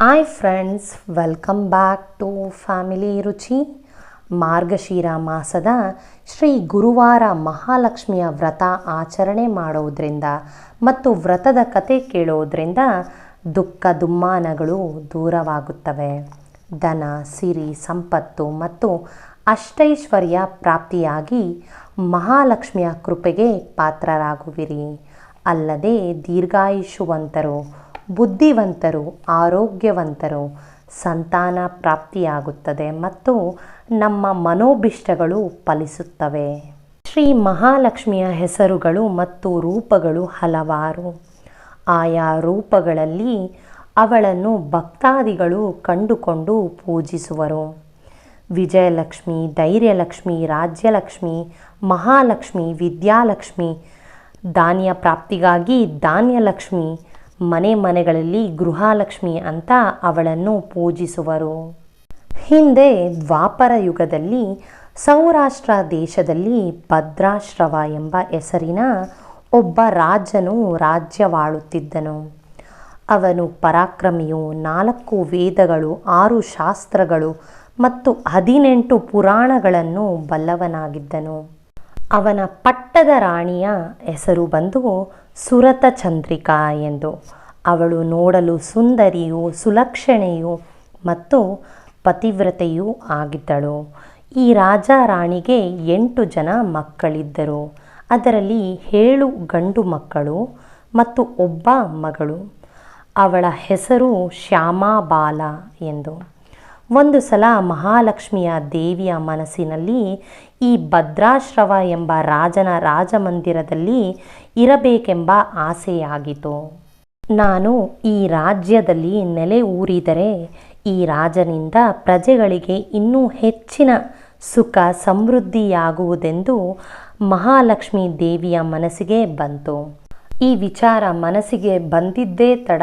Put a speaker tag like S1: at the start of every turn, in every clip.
S1: Hi friends welcome back to family Ruchi ಮಾರ್ಗಶಿರ ಮಾಸದ ಶ್ರೀ ಗುರುವಾರ ಮಹಾಲಕ್ಷ್ಮಿಯ ವ್ರತ ಆಚರಣೆ ಮಾಡೋದ್ರಿಂದ ಮತ್ತು ವ್ರತದ ಕತೆ ಕೇಳೋದ್ರಿಂದ ದುಃಖ ದುಮ್ಮಾನಗಳು ದೂರವಾಗುತ್ತವೆ ಧನ ಸಿರಿ ಸಂಪತ್ತು ಮತ್ತು ಅಷ್ಟೈಶ್ವರ್ಯ ಪ್ರಾಪ್ತಿಯಾಗಿ ಮಹಾಲಕ್ಷ್ಮಿಯ ಕೃಪೆಗೆ ಪಾತ್ರರಾಗುವಿರಿ ಅಲ್ಲದೆ ದೀರ್ಘಾಯುಷ್ಯವಂತರು ಬುದ್ಧಿವಂತರು, ಆರೋಗ್ಯವಂತರು ಸಂತಾನ ಪ್ರಾಪ್ತಿಯಾಗುತ್ತದೆ ಮತ್ತು ನಮ್ಮ ಮನೋಭಿಷ್ಟಗಳು ಫಲಿಸುತ್ತವೆ. ಶ್ರೀ ಮಹಾಲಕ್ಷ್ಮಿಯ ಹೆಸರುಗಳು ಮತ್ತು ರೂಪಗಳು ಹಲವಾರು. ಆಯಾ ರೂಪಗಳಲ್ಲಿ ಅವಳನ್ನು ಭಕ್ತಾದಿಗಳು ಕಂಡುಕೊಂಡು ಪೂಜಿಸುವರು. ವಿಜಯಲಕ್ಷ್ಮಿ, ಧೈರ್ಯಲಕ್ಷ್ಮಿ, ರಾಜ್ಯಲಕ್ಷ್ಮಿ, ಮಹಾಲಕ್ಷ್ಮಿ, ವಿದ್ಯಾಲಕ್ಷ್ಮಿ, ಧಾನ್ಯ ಪ್ರಾಪ್ತಿಗಾಗಿ ಧಾನ್ಯಲಕ್ಷ್ಮಿ ಮನೆ ಮನೆಗಳಲ್ಲಿ ಗೃಹಾಲಕ್ಷ್ಮಿ ಅಂತ ಅವಳನ್ನು ಪೂಜಿಸುವರು. ಹಿಂದೆ ದ್ವಾಪರ ಯುಗದಲ್ಲಿ ಸೌರಾಷ್ಟ್ರ ದೇಶದಲ್ಲಿ ಭದ್ರಾಶ್ರವ ಎಂಬ ಹೆಸರಿನ ಒಬ್ಬ ರಾಜನು ರಾಜ್ಯವಾಳುತ್ತಿದ್ದನು. ಅವನು ಪರಾಕ್ರಮಿಯು ನಾಲ್ಕು ವೇದಗಳು, ಆರು ಶಾಸ್ತ್ರಗಳು ಮತ್ತು ಹದಿನೆಂಟು ಪುರಾಣಗಳನ್ನು ಬಲ್ಲವನಾಗಿದ್ದನು. ಅವನ ಪಟ್ಟದ ರಾಣಿಯ ಹೆಸರು ಬಂದು ಸುರತ ಚಂದ್ರಿಕಾ ಎಂದು. ಅವಳು ನೋಡಲು ಸುಂದರಿಯು, ಸುಲಕ್ಷಣೆಯೂ ಮತ್ತು ಪತಿವ್ರತೆಯೂ ಆಗಿದ್ದಳು. ಈ ರಾಜ ರಾಣಿಗೆ ಎಂಟು ಜನ ಮಕ್ಕಳಿದ್ದರು. ಅದರಲ್ಲಿ ಏಳು ಗಂಡು ಮಕ್ಕಳು ಮತ್ತು ಒಬ್ಬ ಮಗಳು. ಅವಳ ಹೆಸರು ಶ್ಯಾಮಾಬಾಲ ಎಂದು. ಒಂದು ಸಲ ಮಹಾಲಕ್ಷ್ಮಿಯ ದೇವಿಯ ಮನಸ್ಸಿನಲ್ಲಿ ಈ ಭದ್ರಾಶ್ರವ ಎಂಬ ರಾಜನ ರಾಜಮಂದಿರದಲ್ಲಿ ಇರಬೇಕೆಂಬ ಆಸೆಯಾಗಿತು ನಾನು ಈ ರಾಜ್ಯದಲ್ಲಿ ನೆಲೆ ಊರಿದರೆ ಈ ರಾಜನಿಂದ ಪ್ರಜೆಗಳಿಗೆ ಇನ್ನೂ ಹೆಚ್ಚಿನ ಸುಖ ಸಮೃದ್ಧಿಯಾಗುವುದೆಂದು ಮಹಾಲಕ್ಷ್ಮಿ ದೇವಿಯ ಮನಸ್ಸಿಗೆ ಬಂತು. ಈ ವಿಚಾರ ಮನಸ್ಸಿಗೆ ಬಂದಿದ್ದೇ ತಡ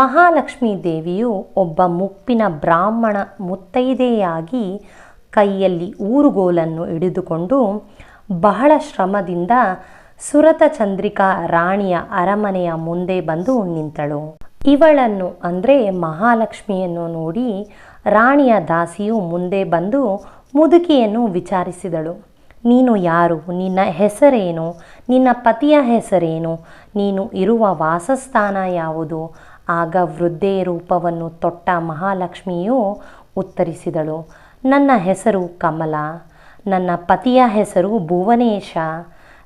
S1: ಮಹಾಲಕ್ಷ್ಮೀ ದೇವಿಯು ಒಬ್ಬ ಮುಪ್ಪಿನ ಬ್ರಾಹ್ಮಣ ಮುತ್ತೈದೆಯಾಗಿ ಕೈಯಲ್ಲಿ ಊರುಗೋಲನ್ನು ಹಿಡಿದುಕೊಂಡು ಬಹಳ ಶ್ರಮದಿಂದ ಸುರತ ಚಂದ್ರಿಕಾ ರಾಣಿಯ ಅರಮನೆಯ ಮುಂದೆ ಬಂದು ನಿಂತಳು. ಇವಳನ್ನು ಅಂದರೆ ಮಹಾಲಕ್ಷ್ಮಿಯನ್ನು ನೋಡಿ ರಾಣಿಯ ದಾಸಿಯು ಮುಂದೆ ಬಂದು ಮುದುಕಿಯನ್ನು ವಿಚಾರಿಸಿದಳು. ನೀನು ಯಾರು? ನಿನ್ನ ಹೆಸರೇನು? ನಿನ್ನ ಪತಿಯ ಹೆಸರೇನು? ನೀನು ಇರುವ ವಾಸಸ್ಥಾನ ಯಾವುದು? ಆಗ ವೃದ್ಧೆ ರೂಪವನ್ನು ತೊಟ್ಟ ಮಹಾಲಕ್ಷ್ಮಿಯು ಉತ್ತರಿಸಿದಳು. ನನ್ನ ಹೆಸರು ಕಮಲ, ನನ್ನ ಪತಿಯ ಹೆಸರು ಭುವನೇಶ,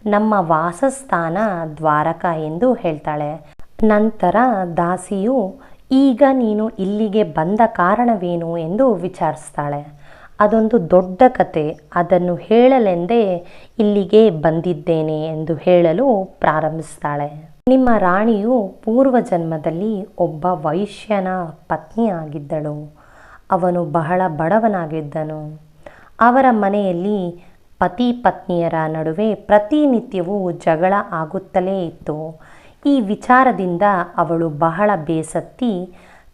S1: ನಮ್ಮ ವಾಸಸ್ಥಾನ ದ್ವಾರಕ ಎಂದು ಹೇಳ್ತಾಳೆ. ನಂತರ ದಾಸಿಯು, ಈಗ ನೀನು ಇಲ್ಲಿಗೆ ಬಂದ ಕಾರಣವೇನು ಎಂದು ವಿಚಾರಿಸ್ತಾಳೆ. ಅದೊಂದು ದೊಡ್ಡ ಕತೆ, ಅದನ್ನು ಹೇಳಲೆಂದೇ ಇಲ್ಲಿಗೆ ಬಂದಿದ್ದೇನೆ ಎಂದು ಹೇಳಲು ಪ್ರಾರಂಭಿಸ್ತಾಳೆ. ನಿಮ್ಮ ರಾಣಿಯು ಪೂರ್ವ ಜನ್ಮದಲ್ಲಿ ಒಬ್ಬ ವೈಶ್ಯನ ಪತ್ನಿಯಾಗಿದ್ದಳು. ಅವನು ಬಹಳ ಬಡವನಾಗಿದ್ದನು. ಅವರ ಮನೆಯಲ್ಲಿ ಪತಿ ಪತ್ನಿಯರ ನಡುವೆ ಪ್ರತಿನಿತ್ಯವೂ ಜಗಳ ಆಗುತ್ತಲೇ ಇತ್ತು. ಈ ವಿಚಾರದಿಂದ ಅವಳು ಬಹಳ ಬೇಸತ್ತಿ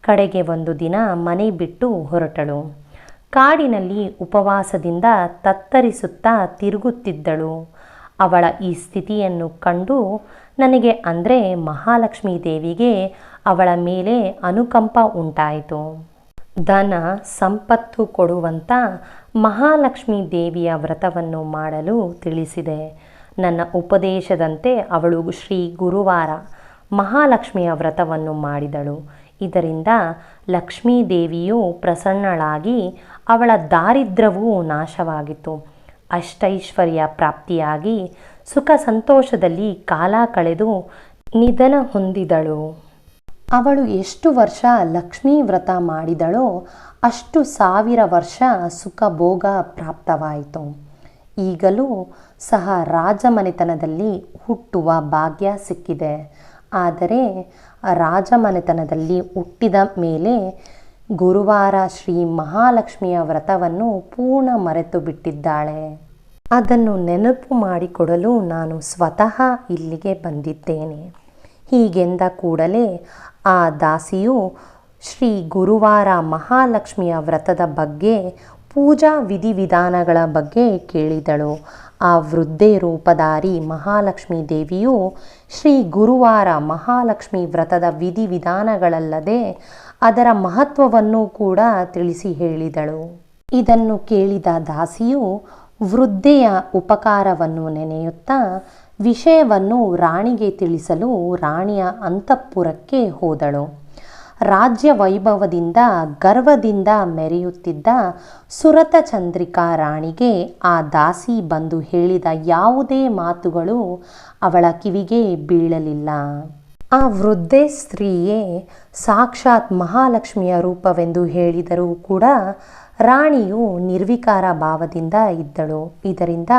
S1: ಕಡೆಗೆ ಒಂದು ದಿನ ಮನೆ ಬಿಟ್ಟು ಹೊರಟಳು. ಕಾಡಿನಲ್ಲಿ ಉಪವಾಸದಿಂದ ತತ್ತರಿಸುತ್ತಾ ತಿರುಗುತ್ತಿದ್ದಳು. ಅವಳ ಈ ಸ್ಥಿತಿಯನ್ನು ಕಂಡು ನನಗೆ ಅಂದರೆ ಮಹಾಲಕ್ಷ್ಮೀ ದೇವಿಗೆ ಅವಳ ಮೇಲೆ ಅನುಕಂಪ ಉಂಟಾಯಿತು. ಧನ, ಸಂಪತ್ತು ಕೊಡುವಂಥ ಮಹಾಲಕ್ಷ್ಮೀ ದೇವಿಯ ವ್ರತವನ್ನು ಮಾಡಲು ತಿಳಿಸಿದೆ. ನನ್ನ ಉಪದೇಶದಂತೆ ಅವಳು ಶ್ರೀ ಗುರುವಾರ ಮಹಾಲಕ್ಷ್ಮಿಯ ವ್ರತವನ್ನು ಮಾಡಿದಳು. ಇದರಿಂದ ಲಕ್ಷ್ಮೀ ದೇವಿಯು ಪ್ರಸನ್ನಳಾಗಿ ಅವಳ ದಾರಿದ್ರ್ಯವೂ ನಾಶವಾಗಿತ್ತು. ಅಷ್ಟೈಶ್ವರ್ಯ ಪ್ರಾಪ್ತಿಯಾಗಿ ಸುಖ ಸಂತೋಷದಲ್ಲಿ ಕಾಲ ಕಳೆದು ನಿಧನ ಹೊಂದಿದಳು. ಅವಳು ಎಷ್ಟು ವರ್ಷ ಲಕ್ಷ್ಮೀ ವ್ರತ ಮಾಡಿದಳೋ ಅಷ್ಟು ಸಾವಿರ ವರ್ಷ ಸುಖ ಭೋಗ ಪ್ರಾಪ್ತವಾಯಿತು. ಈಗಲೂ ಸಹ ರಾಜಮನೆತನದಲ್ಲಿ ಹುಟ್ಟುವ ಭಾಗ್ಯ ಸಿಕ್ಕಿದೆ. ಆದರೆ ರಾಜಮನೆತನದಲ್ಲಿ ಹುಟ್ಟಿದ ಮೇಲೆ ಗುರುವಾರ ಶ್ರೀ ಮಹಾಲಕ್ಷ್ಮಿಯ ವ್ರತವನ್ನು ಪೂರ್ಣ ಮರೆತು ಬಿಟ್ಟಿದ್ದಾಳೆ ಅದನ್ನು ನೆನಪು ಮಾಡಿಕೊಡಲು ನಾನು ಸ್ವತಃ ಇಲ್ಲಿಗೆ ಬಂದಿದ್ದೇನೆ. ಹೀಗೆಂದ ಕೂಡಲೇ ಆ ದಾಸಿಯು ಶ್ರೀ ಗುರುವಾರ ಮಹಾಲಕ್ಷ್ಮಿಯ ವ್ರತದ ಬಗ್ಗೆ, ಪೂಜಾ ವಿಧಿವಿಧಾನಗಳ ಬಗ್ಗೆ ಕೇಳಿದಳು. ಆ ವೃದ್ಧೆ ರೂಪಧಾರಿ ಮಹಾಲಕ್ಷ್ಮೀ ದೇವಿಯು ಶ್ರೀ ಗುರುವಾರ ಮಹಾಲಕ್ಷ್ಮಿ ವ್ರತದ ವಿಧಿವಿಧಾನಗಳಲ್ಲದೆ ಅದರ ಮಹತ್ವವನ್ನು ಕೂಡ ತಿಳಿಸಿ ಹೇಳಿದಳು. ಇದನ್ನು ಕೇಳಿದ ದಾಸಿಯು ವೃದ್ಧೆಯ ಉಪಕಾರವನ್ನು ನೆನೆಯುತ್ತಾ, ವಿಷಯವನ್ನು ರಾಣಿಗೆ ತಿಳಿಸಲು ರಾಣಿಯ ಅಂತಃಪುರಕ್ಕೆ ಹೋದಳು. ರಾಜ್ಯ ವೈಭವದಿಂದ, ಗರ್ವದಿಂದ ಮೆರೆಯುತ್ತಿದ್ದ ಸುರತ ಚಂದ್ರಿಕಾ ರಾಣಿಗೆ ಆ ದಾಸಿ ಬಂದು ಹೇಳಿದ ಯಾವುದೇ ಮಾತುಗಳು ಅವಳ ಕಿವಿಗೆ ಬೀಳಲಿಲ್ಲ. ಆ ವೃದ್ಧೆ ಸ್ತ್ರೀಯೇ ಸಾಕ್ಷಾತ್ ಮಹಾಲಕ್ಷ್ಮಿಯ ರೂಪವೆಂದು ಹೇಳಿದರೂ ಕೂಡ ರಾಣಿಯು ನಿರ್ವಿಕಾರ ಭಾವದಿಂದ ಇದ್ದಳು. ಇದರಿಂದ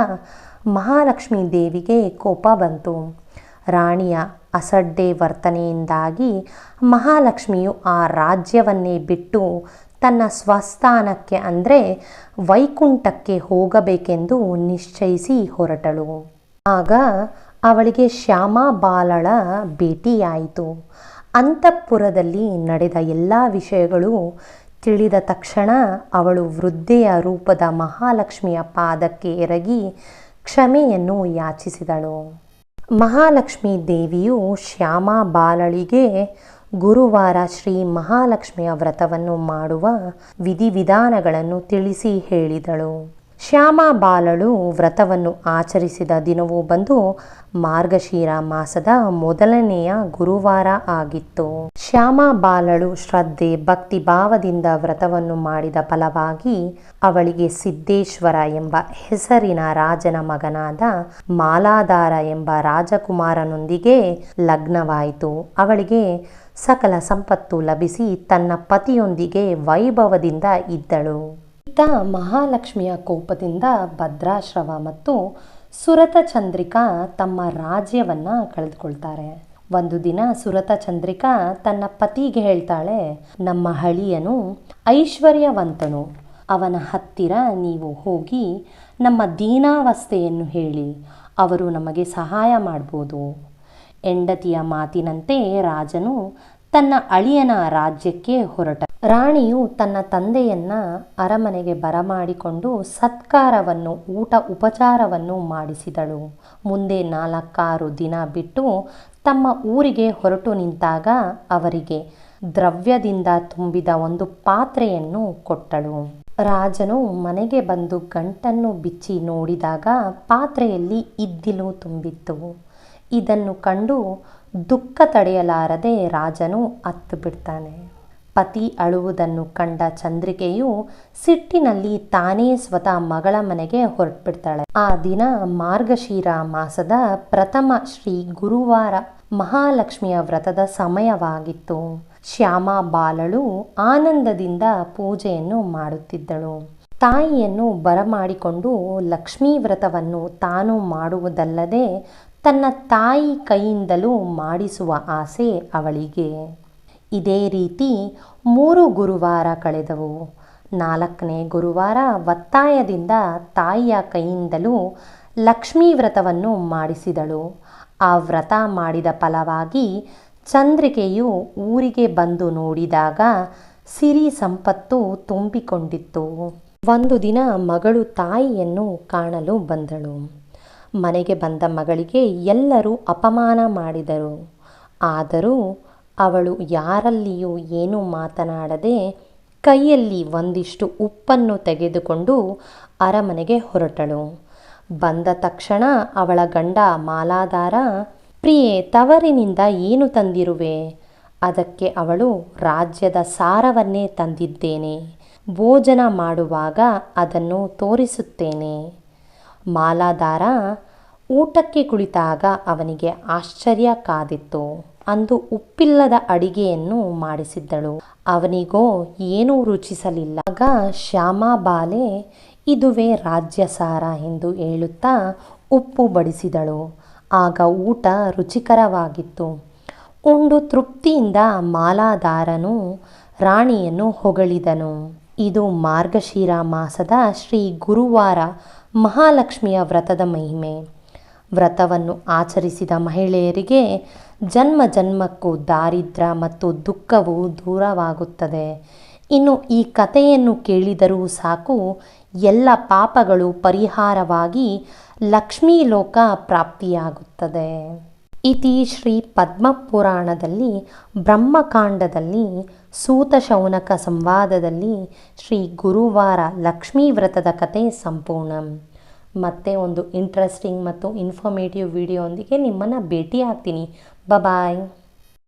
S1: ಮಹಾಲಕ್ಷ್ಮೀ ದೇವಿಗೆ ಕೋಪ ಬಂತು. ರಾಣಿಯ ಅಸಡ್ಡೆ ವರ್ತನೆಯಿಂದಾಗಿ ಮಹಾಲಕ್ಷ್ಮಿಯು ಆ ರಾಜ್ಯವನ್ನೇ ಬಿಟ್ಟು ತನ್ನ ಸ್ವಸ್ಥಾನಕ್ಕೆ ಅಂದರೆ ವೈಕುಂಠಕ್ಕೆ ಹೋಗಬೇಕೆಂದು ನಿಶ್ಚಯಿಸಿ ಹೊರಟಳು. ಆಗ ಅವಳಿಗೆ ಶ್ಯಾಮ ಬಾಲಳ ಭೇಟಿಯಾಯಿತು. ಅಂತಃಪುರದಲ್ಲಿ ನಡೆದ ಎಲ್ಲ ವಿಷಯಗಳು ತಿಳಿದ ತಕ್ಷಣ ಅವಳು ವೃದ್ಧೆಯ ರೂಪದ ಮಹಾಲಕ್ಷ್ಮಿಯ ಪಾದಕ್ಕೆ ಎರಗಿ ಕ್ಷಮೆಯನ್ನು ಯಾಚಿಸಿದಳು. ಮಹಾಲಕ್ಷ್ಮಿ ದೇವಿಯು ಶ್ಯಾಮ ಬಾಲಳಿಗೆ ಗುರುವಾರ ಶ್ರೀ ಮಹಾಲಕ್ಷ್ಮಿಯ ವ್ರತವನ್ನು ಮಾಡುವ ವಿಧಿವಿಧಾನಗಳನ್ನು ತಿಳಿಸಿ ಹೇಳಿದಳು. ಶ್ಯಾಮ ಬಾಲಳು ವ್ರತವನ್ನು ಆಚರಿಸಿದ ದಿನವೂ ಬಂದು ಮಾರ್ಗಶೀರ ಮಾಸದ ಮೊದಲನೆಯ ಗುರುವಾರ ಆಗಿತ್ತು. ಶ್ಯಾಮ ಬಾಲಳು ಶ್ರದ್ಧೆ, ಭಕ್ತಿ ಭಾವದಿಂದ ವ್ರತವನ್ನು ಮಾಡಿದ ಫಲವಾಗಿ ಅವಳಿಗೆ ಸಿದ್ದೇಶ್ವರ ಎಂಬ ಹೆಸರಿನ ರಾಜನ ಮಗನಾದ ಮಾಲಾಧಾರ ಎಂಬ ರಾಜಕುಮಾರನೊಂದಿಗೆ ಲಗ್ನವಾಯಿತು. ಅವಳಿಗೆ ಸಕಲ ಸಂಪತ್ತು ಲಭಿಸಿ ತನ್ನ ಪತಿಯೊಂದಿಗೆ ವೈಭವದಿಂದ ಇದ್ದಳು. ಇತ್ತ ಮಹಾಲಕ್ಷ್ಮಿಯ ಕೋಪದಿಂದ ಭದ್ರಾಶ್ರವ ಮತ್ತು ಸುರತ ಚಂದ್ರಿಕಾ ತಮ್ಮ ರಾಜ್ಯವನ್ನ ಕಳೆದುಕೊಳ್ತಾರೆ. ಒಂದು ದಿನ ಸುರತ ಚಂದ್ರಿಕಾ ತನ್ನ ಪತಿಗೆ ಹೇಳ್ತಾಳೆ, ನಮ್ಮ ಹಳಿಯನು ಐಶ್ವರ್ಯವಂತನು. ಅವನ ಹತ್ತಿರ ನೀವು ಹೋಗಿ ನಮ್ಮ ದೀನಾವಸ್ಥೆಯನ್ನು ಹೇಳಿ, ಅವರು ನಮಗೆ ಸಹಾಯ ಮಾಡ್ಬೋದು. ಹೆಂಡತಿಯ ಮಾತಿನಂತೆ ರಾಜನು ತನ್ನ ಅಳಿಯನ ರಾಜ್ಯಕ್ಕೆ ಹೊರಟ ರಾಣಿಯು ತನ್ನ ತಂದೆಯನ್ನ ಅರಮನೆಗೆ ಬರಮಾಡಿಕೊಂಡು ಸತ್ಕಾರವನ್ನು, ಊಟ ಉಪಚಾರವನ್ನು ಮಾಡಿಸಿದಳು. ಮುಂದೆ ನಾಲ್ಕಾರು ದಿನ ಬಿಟ್ಟು ತಮ್ಮ ಊರಿಗೆ ಹೊರಟು ನಿಂತಾಗ ಅವರಿಗೆ ದ್ರವ್ಯದಿಂದ ತುಂಬಿದ ಒಂದು ಪಾತ್ರೆಯನ್ನು ಕೊಟ್ಟಳು. ರಾಜನು ಮನೆಗೆ ಬಂದು ಗಂಟನ್ನು ಬಿಚ್ಚಿ ನೋಡಿದಾಗ ಪಾತ್ರೆಯಲ್ಲಿ ಇದ್ದಿಲು ತುಂಬಿತ್ತು. ಇದನ್ನು ಕಂಡು ದುಃಖ ತಡೆಯಲಾರದೆ ರಾಜನು ಅತ್ತು ಬಿಡ್ತಾನೆ. ಪತಿ ಅಳುವುದನ್ನು ಕಂಡ ಚಂದ್ರಿಕೆಯು ಸಿಟ್ಟಿನಲ್ಲಿ ತಾನೇ ಸ್ವತಃ ಮಗಳ ಮನೆಗೆ ಹೊರಟ್ಬಿಡ್ತಾಳೆ. ಆ ದಿನ ಮಾರ್ಗಶೀರ ಮಾಸದ ಪ್ರಥಮ ಶ್ರೀ ಗುರುವಾರ ಮಹಾಲಕ್ಷ್ಮಿಯ ವ್ರತದ ಸಮಯವಾಗಿತ್ತು. ಶ್ಯಾಮ ಬಾಲಳು ಆನಂದದಿಂದ ಪೂಜೆಯನ್ನು ಮಾಡುತ್ತಿದ್ದಳು. ತಾಯಿಯನ್ನು ಬರಮಾಡಿಕೊಂಡು ಲಕ್ಷ್ಮೀ ವ್ರತವನ್ನು ತಾನು ಮಾಡುವುದಲ್ಲದೆ ತನ್ನ ತಾಯಿ ಕೈಯಿಂದಲೂ ಮಾಡಿಸುವ ಆಸೆ ಅವಳಿಗೆ. ಇದೇ ರೀತಿ ಮೂರು ಗುರುವಾರ ಕಳೆದವು. ನಾಲ್ಕನೇ ಗುರುವಾರ ಒತ್ತಾಯದಿಂದ ತಾಯಿಯ ಕೈಯಿಂದಲೂ ಲಕ್ಷ್ಮೀ ವ್ರತವನ್ನು ಮಾಡಿಸಿದಳು. ಆ ವ್ರತ ಮಾಡಿದ ಫಲವಾಗಿ ಚಂದ್ರಿಕೆಯು ಊರಿಗೆ ಬಂದು ನೋಡಿದಾಗ ಸಿರಿ ಸಂಪತ್ತು ತುಂಬಿಕೊಂಡಿತ್ತು. ಒಂದು ದಿನ ಮಗಳು ತಾಯಿಯನ್ನು ಕಾಣಲು ಬಂದಳು. ಮನೆಗೆ ಬಂದ ಮಗಳಿಗೆ ಎಲ್ಲರೂ ಅಪಮಾನ ಮಾಡಿದರು. ಆದರೂ ಅವಳು ಯಾರಲ್ಲಿಯೂ ಏನೂ ಮಾತನಾಡದೆ ಕೈಯಲ್ಲಿ ಒಂದಿಷ್ಟು ಉಪ್ಪನ್ನು ತೆಗೆದುಕೊಂಡು ಅರಮನೆಗೆ ಹೊರಟಳು. ಬಂದ ತಕ್ಷಣ ಅವಳ ಗಂಡ ಮಾಲಾಧಾರ ಪ್ರಿಯೆ, ತವರಿನಿಂದ ಏನು ತಂದಿರುವೆ? ಅದಕ್ಕೆ ಅವಳು ರಾಜ್ಯದ ಸಾರವನ್ನೇ ತಂದಿದ್ದೇನೆ. ಭೋಜನ ಮಾಡುವಾಗ ಅದನ್ನು ತೋರಿಸುತ್ತೇನೆ. ಮಾಲಾಧಾರ ಊಟಕ್ಕೆ ಕುಳಿತಾಗ ಅವನಿಗೆ ಆಶ್ಚರ್ಯ ಕಾದಿತ್ತು. ಅಂದು ಉಪ್ಪಿಲ್ಲದ ಅಡಿಗೆಯನ್ನು ಮಾಡಿಸಿದ್ದಳು. ಅವನಿಗೋ ಏನೂ ರುಚಿಸಲಿಲ್ಲ. ಆಗ ಶ್ಯಾಮಾಬಾಲೆ ಇದುವೇ ರಾಜ್ಯಸಾರ ಎಂದು ಹೇಳುತ್ತಾ ಉಪ್ಪು ಬಡಿಸಿದಳು. ಆಗ ಊಟ ರುಚಿಕರವಾಗಿತ್ತು. ಉಂಡು ತೃಪ್ತಿಯಿಂದ ಮಾಲಾಧಾರನು ರಾಣಿಯನ್ನು ಹೊಗಳಿದನು. ಇದು ಮಾರ್ಗಶಿರ ಮಾಸದ ಶ್ರೀ ಗುರುವಾರ ಮಹಾಲಕ್ಷ್ಮಿಯ ವ್ರತದ ಮಹಿಮೆ. ವ್ರತವನ್ನು ಆಚರಿಸಿದ ಮಹಿಳೆಯರಿಗೆ ಜನ್ಮ ಜನ್ಮಕ್ಕೂ ದಾರಿದ್ರ್ಯ ಮತ್ತು ದುಃಖವು ದೂರವಾಗುತ್ತದೆ. ಇನ್ನು ಈ ಕಥೆಯನ್ನು ಕೇಳಿದರೂ ಸಾಕು, ಎಲ್ಲ ಪಾಪಗಳು ಪರಿಹಾರವಾಗಿ ಲಕ್ಷ್ಮೀ ಲೋಕ ಪ್ರಾಪ್ತಿಯಾಗುತ್ತದೆ. ಇತಿ ಶ್ರೀ ಪದ್ಮಪುರಾಣದಲ್ಲಿ, ಬ್ರಹ್ಮಕಾಂಡದಲ್ಲಿ, ಸೂತ ಶೌನಕ ಸಂವಾದದಲ್ಲಿ ಶ್ರೀ ಗುರುವಾರ ಲಕ್ಷ್ಮೀ ವ್ರತದ ಕತೆ ಸಂಪೂರ್ಣ. ಮತ್ತೆ ಒಂದು ಇಂಟ್ರೆಸ್ಟಿಂಗ್ ಮತ್ತು ಇನ್ಫಾರ್ಮೇಟಿವ್ ವಿಡಿಯೋ ಒಂದಿಗೆ ನಿಮ್ಮನ್ನು ಭೇಟಿ ಆಗ್ತೀನಿ ಬಾಯ್